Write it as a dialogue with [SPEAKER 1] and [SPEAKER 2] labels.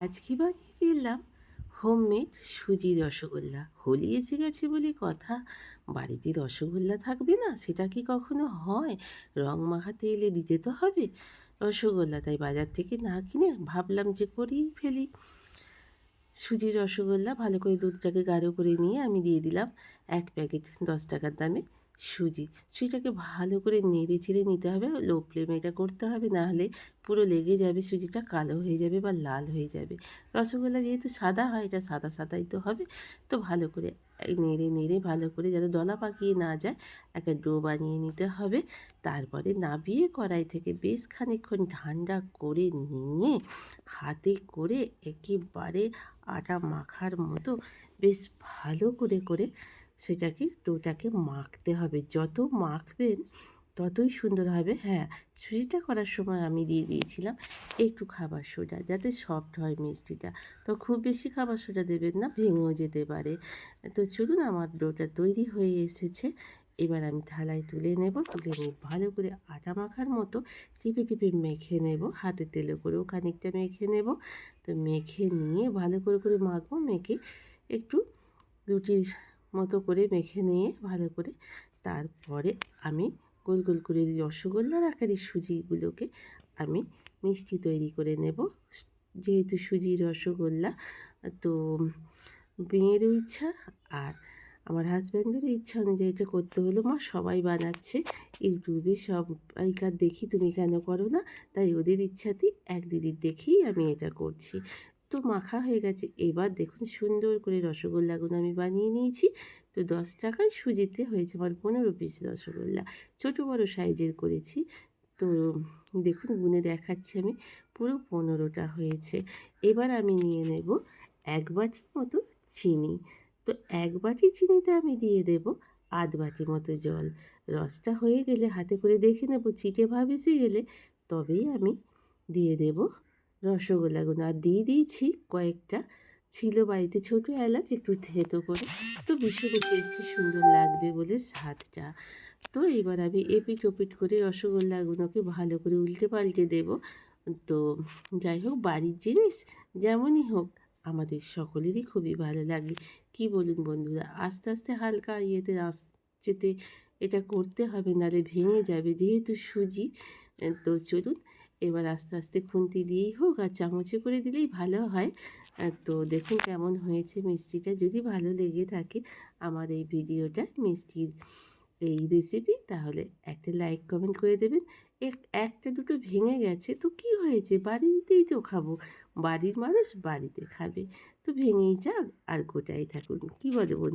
[SPEAKER 1] আজকে বানিয়ে ফেললাম হোমমেড সুজি রসগোল্লা। হোলি এসে গেছে বলে কথা। বাড়িতে রসগোল্লা থাকবে না, সেটা কি কখনো হয়? রং মাখাতে এলে দিতে তো হবে। রসগোল্লা তাই বাজার থেকে না কিনে ভাবলাম যে করেই ফেলি। সুজির রসগোল্লা ভালো করে দুধটাকে গাঢ় করে নিয়ে আমি দিয়ে দিলাম এক প্যাকেট দশ টাকার দামে সুজি। সুজিটাকে ভালো করে নেড়ে চেড়ে নিতে হবে। লো ফ্লেমে এটা করতে হবে। না হলে পুরো লেগে যাবে, সুজিটা কালো হয়ে যাবে বা লাল হয়ে যাবে। রসগোল্লা যেহেতু সাদা হয়, এটা সাদা সাদাই তো হবে। তো ভালো করে নেড়ে নেড়ে ভালো করে যাতে দলা পাকিয়ে না যায়, একটা ডো বানিয়ে নিতে হবে। তারপরে নাবিয়ে কড়াই থেকে বেশ খানিকক্ষণ ঠান্ডা করে নিয়ে, হাতে করে একেবারে আটা মাখার মতো বেশ ভালো করে করে সেটাকে ডোটাকে মাখতে হবে। যত মাখবেন ততই সুন্দর হবে। হ্যাঁ সুজিটা করার সময় আমি দিয়ে দিয়েছিলাম একটু খাবার সোডা, যাতে সফট হয় মিষ্টিটা। তো খুব বেশি খাবার সোডা দেবেন না, ভেঙেও যেতে পারে। তো চলুন, আমার ডোটা তৈরি হয়ে এসেছে। এবার আমি থালায় তুলে নেব, তুলে নিয়ে ভালো করে আটা মাখার মতো টিপে টিপে মেখে নেব। হাতে তেলে করেও খানিকটা মেখে নেব। তো মেখে নিয়ে ভালো করে করে মাখবো। মেখে একটু রুটির মতো করে মেখে নিয়ে ভালো করে তারপরে আমি গোল গোল করে রসগোল্লার আকারে সুজিগুলোকে আমি মিষ্টি তৈরি করে নেব। যেহেতু সুজি, রসগোল্লা, তো মেয়েরও ইচ্ছা আর আমার হাজব্যান্ডেরও ইচ্ছা অনুযায়ী এটা করতে হলো। মা সবাই বানাচ্ছে, ইউটিউবে সবাইকার দেখি তুমি কেন করো না? তাই ওদের ইচ্ছাতেই এক দিদির দেখেই আমি এটা করছি। তো মাখা হয়ে গেছে। এবার দেখুন সুন্দর করে রসগোল্লাগুলো আমি বানিয়ে নিয়েছি। তো দশ টাকায় সুজিতে হয়েছে আমার পনেরো পিস রসগোল্লা। ছোটো বড়ো সাইজের করেছি। তো দেখুন গুনে দেখাচ্ছি আমি, পুরো পনেরোটা হয়েছে। এবার আমি নিয়ে নেব এক বাটি মতো চিনি। তো এক বাটি চিনিতে আমি দিয়ে দেব আধ বাটি মতো জল। রসটা হয়ে গেলে হাতে করে দেখে নেব চিটে ভাব এসে গেলে তবেই আমি দিয়ে দেব রসগোল্লাগুলো আর দিয়ে দিয়েছি কয়েকটা। ছিল বাড়িতে ছোটো এলাচ, একটু থেতো করে। তো ভীষণ টেস্টি সুন্দর লাগবে বলে স্বাদটা। তো এবার আমি এপিট ওপিট করে রসগোল্লাগুলোকে ভালো করে উল্টে পাল্টে দেব। তো যাই হোক, বাড়ির জিনিস যেমনই হোক, আমাদের সকলেরই খুবই ভালো লাগে। কি বলুন বন্ধুরা, আস্তে আস্তে হালকা ইয়েতে যেতে এটা করতে হবে নাহলে ভেঙে যাবে যেহেতু সুজি। তো চলুন এবার আস্তে আস্তে খুন্তি দিয়েই হোক আর চামচে করে দিলেই ভালো হয়। তো দেখুন কেমন হয়েছে মিষ্টিটা। যদি ভালো লেগে থাকে আমার এই ভিডিওটা মিষ্টির এই রেসিপি তাহলে একটা লাইক কমেন্ট করে দেবেন। এক একটা দুটো ভেঙে গেছে, তো কি হয়েছে? বাড়িতেই তো খাব। বাড়ির মানুষ বাড়িতে খাবে। তো ভেঙেই যাক আর গোটাই থাকুন কী বলে বন্ধু?